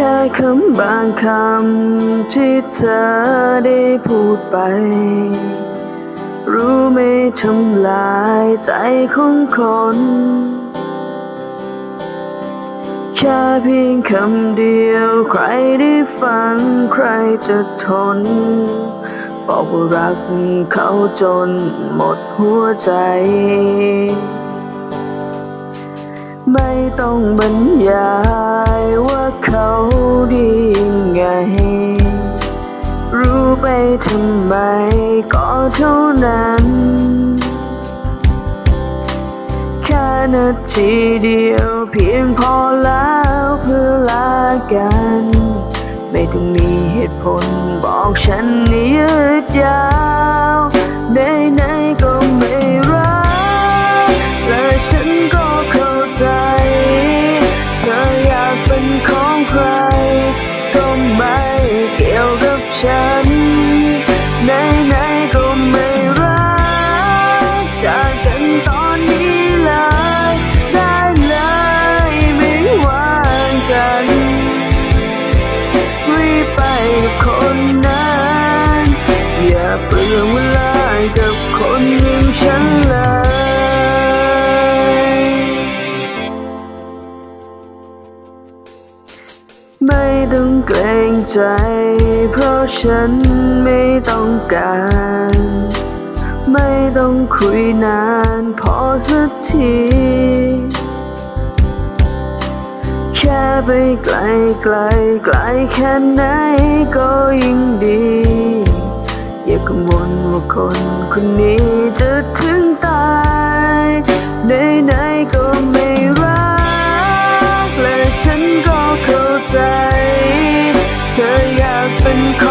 ค่คำบางคำที่เธอได้พูดไป รู้ไหมทำลายใจของคน แค่เพียงคำเดียวใครได้ฟังใครจะทน บอกว่ารักเขาจนหมดหัวใจไม่ต้องบรรยาย เขาดียังไง รู้ไปทำไมก็เท่านั้น แค่นาทีเดียวเพียงพอแล้วเพื่อลากัน ไม่ต้องมีเหตุผลบอกฉันให้ยืดยาว รีบไปกับคนนั้นอย่าเปลืองเวลากับคนอย่างฉันเลยไม่ต้องเกรงใจ เพราะฉันไม่ต้องการ ไม่ต้องคุยนานพอสักที ไปไกลไกลไกลแค่ไหนก็ยิ่งดี อย่ากังวลว่าคนคนนี้จะถึงตายไหนๆก็ไม่รักและฉันก็เข้าใจ เธออยากเป็นคน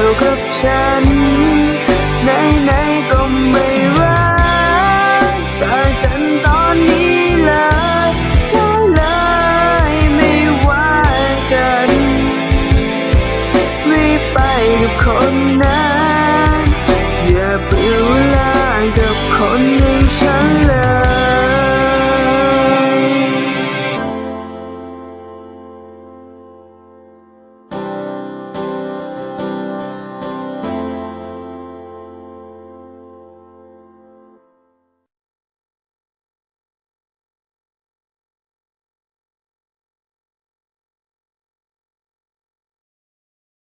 ยวกับฉัน ไหนไหนก็ไม่รักจากกันตอนนี้เลยได้เลยไม่ว่ากันรีบไปกับคนนั้น